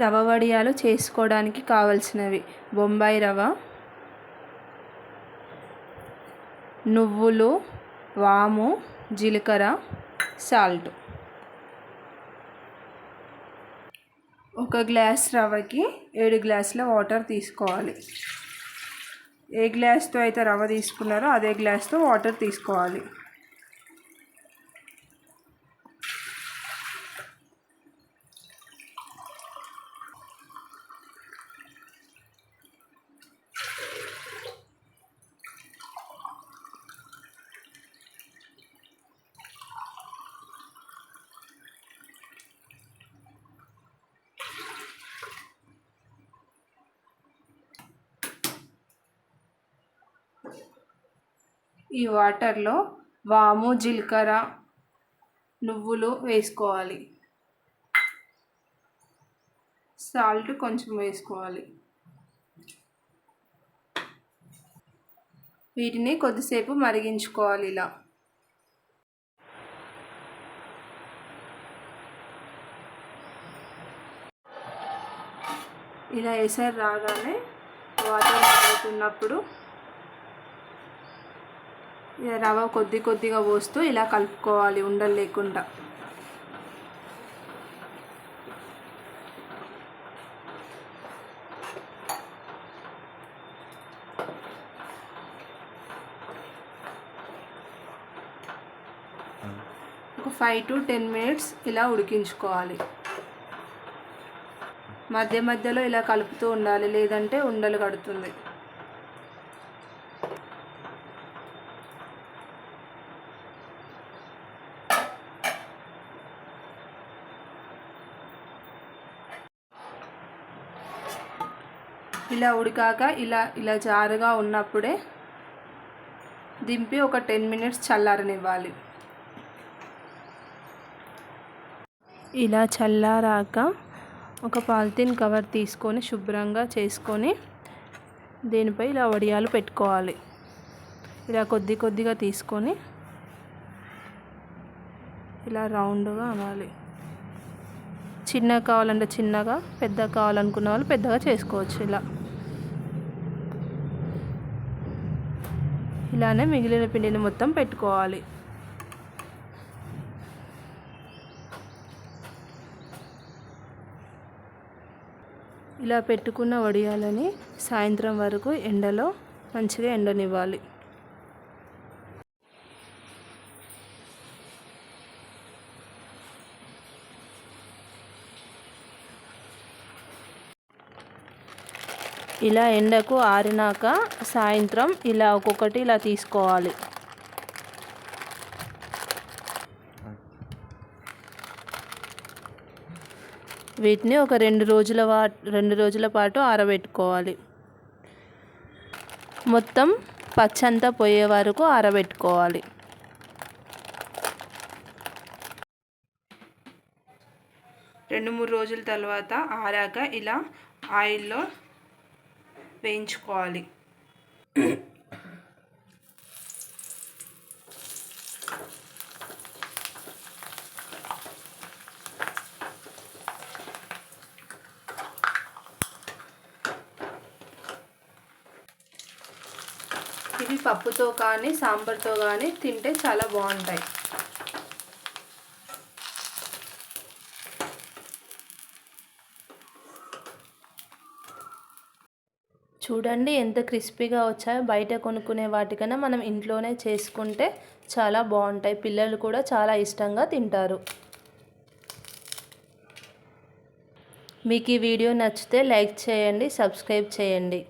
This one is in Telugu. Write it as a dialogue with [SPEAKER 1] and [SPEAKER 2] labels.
[SPEAKER 1] రవ వడియాలు చేసుకోవడానికి కావలసినవి. బొంబాయి రవ నువ్వులు వాము జీలకర్ర సాల్ట్. ఒక గ్లాస్ రవ్వకి ఏడు గ్లాసుల వాటర్ తీసుకోవాలి. ఏ గ్లాస్తో అయితే రవ్వ తీసుకున్నారో అదే గ్లాస్తో వాటర్ తీసుకోవాలి. ఈ వాటర్లో వాము జీలకర్ర నువ్వులు వేసుకోవాలి. సాల్ట్ కొంచెం వేసుకోవాలి. వీటిని కొద్దిసేపు మరిగించుకోవాలి ఇలా. ఇలా ఎసరు రాగానే వాటర్ మారుతున్నప్పుడు రవ్వ కొద్ది కొద్దిగా పోస్తూ ఇలా కలుపుకోవాలి ఉండలు లేకుండా. ఒక ఫైవ్ టు టెన్ మినిట్స్ ఇలా ఉడికించుకోవాలి. మధ్య మధ్యలో ఇలా కలుపుతూ ఉండాలి లేదంటే ఉండలు కడుతుంది. ఇలా ఉడికాక ఇలా ఇలా జారుగా ఉన్నప్పుడే దింపి ఒక టెన్ మినిట్స్ చల్లారనివ్వాలి. ఇలా చల్లారాక ఒక పాలిథిన్ కవర్ తీసుకొని శుభ్రంగా చేసుకొని దీనిపై ఇలా వడియాలు పెట్టుకోవాలి. ఇలా కొద్ది కొద్దిగా తీసుకొని ఇలా రౌండ్గా అనాలి చిన్నగా కావాలంటే చిన్నగా పెద్దగా కావాలనుకున్న వాళ్ళు పెద్దగా చేసుకోవచ్చు ఇలా. ఇలానే మిగిలిన పిండిని మొత్తం పెట్టుకోవాలి. ఇలా పెట్టుకున్న వడియాలని సాయంత్రం వరకు ఎండలో మంచిగా ఎండనివ్వాలి. ఇలా ఎండకు ఆరినాక సాయంత్రం ఇలా ఒక్కొక్కటి ఇలా తీసుకోవాలి. వీటిని ఒక రెండు రోజుల వా రెండు రోజుల పాటు ఆరబెట్టుకోవాలి. మొత్తం పచ్చంతా పోయే వరకు ఆరబెట్టుకోవాలి. రెండు మూడు రోజుల తర్వాత ఆరాక ఇలా ఆయిల్లో వేయించుకోవాలి ఇవి పప్పుతో కానీ సాంబార్తో కానీ తింటే చాలా బాగుంటాయి. చూడండి ఎంత క్రిస్పీగా వచ్చాయో. బయట కొనుక్కునే వాటికన్నా మనం ఇంట్లోనే చేసుకుంటే చాలా బాగుంటాయి. పిల్లలు కూడా చాలా ఇష్టంగా తింటారు. మీకు ఈ వీడియో నచ్చితే లైక్ చేయండి సబ్స్క్రైబ్ చేయండి.